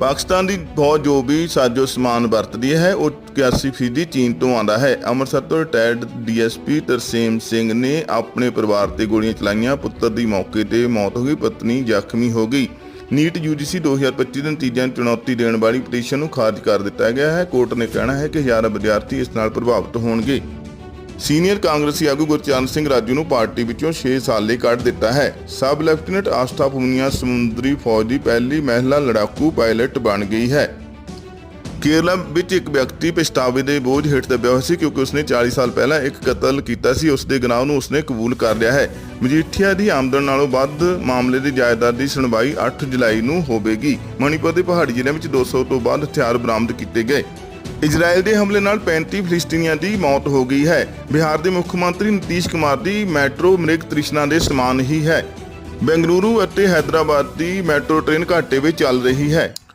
ਪਾਕਿਸਤਾਨ ਦੀ ਫੌਜ ਜੋ ਵੀ ਸਾਜੋ ਸਮਾਨ ਵਰਤਦੀ ਹੈ, ਉਹ 81% ਚੀਨ ਤੋਂ ਆਉਂਦਾ ਹੈ। ਅੰਮ੍ਰਿਤਸਰ ਤੋਂ ਰਿਟਾਇਰਡ ਡੀਐਸਪੀ ਤਰਸੇਮ ਸਿੰਘ ਨੇ ਆਪਣੇ ਪਰਿਵਾਰ ਤੇ ਗੋਲੀਆਂ ਚਲਾਈਆਂ। ਪੁੱਤਰ ਦੀ ਮੌਕੇ ਤੇ ਮੌਤ ਹੋ ਗਈ, ਪਤਨੀ ਜ਼ਖਮੀ ਹੋ ਗਈ। ਨੀਟ ਯੂਜੀਸੀ 2025 ਦੇ ਨਤੀਜਿਆਂ ਨੂੰ ਚੁਣੌਤੀ ਦੇਣ ਵਾਲੀ ਪਟੀਸ਼ਨ ਨੂੰ ਖਾਰਜ ਕਰ ਦਿੱਤਾ ਗਿਆ ਹੈ। ਕੋਰਟ ਨੇ ਕਹਿਣਾ ਹੈ ਕਿ ਹਜ਼ਾਰਾਂ ਵਿਦਿਆਰਥੀ ਇਸ ਨਾਲ ਪ੍ਰਭਾਵਿਤ ਹੋਣਗੇ। ਸੀਨੀਅਰ ਕਾਂਗਰਸੀ ਆਗੂ ਗੁਰਚਰਨ ਸਿੰਘ ਰਾਜੂ ਨੂੰ ਪਾਰਟੀ ਵਿੱਚੋਂ 6 ਸਾਲ ਲਈ ਕੱਢ ਦਿੱਤਾ ਹੈ। ਸਬ ਲੈਫਟੀਨੈਂਟ ਆਸਥਾ ਪੁਨੀਆ ਸਮੁੰਦਰੀ ਫੌਜ ਦੀ ਪਹਿਲੀ ਮਹਿਲਾ ਲੜਾਕੂ ਪਾਇਲਟ ਬਣ ਗਈ ਹੈ। ਕੇਰਲਾ ਵਿੱਚ ਇੱਕ ਵਿਅਕਤੀ ਪਛਤਾਵੇ ਦੇ ਬੋਝ ਹੇਠ ਦੱਬਿਆ ਹੋਇਆ ਸੀ ਕਿਉਂਕਿ ਉਸਨੇ 40 ਸਾਲ ਪਹਿਲਾਂ ਇੱਕ ਕਤਲ ਕੀਤਾ ਸੀ। ਉਸ ਦੇ ਗੁਨਾਹ ਨੂੰ ਉਸਨੇ ਕਬੂਲ ਕਰ ਲਿਆ ਹੈ। ਮਜੀਠੀਆ ਦੀ ਆਮਦਨ ਨਾਲੋਂ ਵੱਧ ਮਾਮਲੇ ਦੀ ਜਾਇਦਾਦ ਦੀ ਸੁਣਵਾਈ 8 ਜੁਲਾਈ ਨੂੰ ਹੋਵੇਗੀ। ਮਣੀਪੁਰ ਦੇ ਪਹਾੜੀ ਜ਼ਿਲ੍ਹੇ ਵਿੱਚ 200 ਤੋਂ ਵੱਧ ਹਥਿਆਰ ਬਰਾਮਦ ਕੀਤੇ ਗਏ। ਇਜ਼ਰਾਈਲ ਦੇ ਹਮਲੇ ਨਾਲ 35 ਫਲਿਸਤੀਨੀਆਂ ਦੀ ਮੌਤ ਹੋ ਗਈ ਹੈ। ਬਿਹਾਰ ਦੇ ਮੁੱਖ ਮੰਤਰੀ ਨਿਤੀਸ਼ ਕੁਮਾਰ ਦੀ ਮੈਟਰੋ ਮ੍ਰਿਗ ਤ੍ਰਿਸ਼ਨਾ ਦੇ ਸਮਾਨ ਹੀ ਹੈ। ਬੈਂਗਲੁਰੂ ਅਤੇ ਹైదరాబాద్ ਦੀ ਮੈਟਰੋ ਟ੍ਰੇਨ ਘਾਟੇ ਵਿੱਚ ਚੱਲ ਰਹੀ ਹੈ।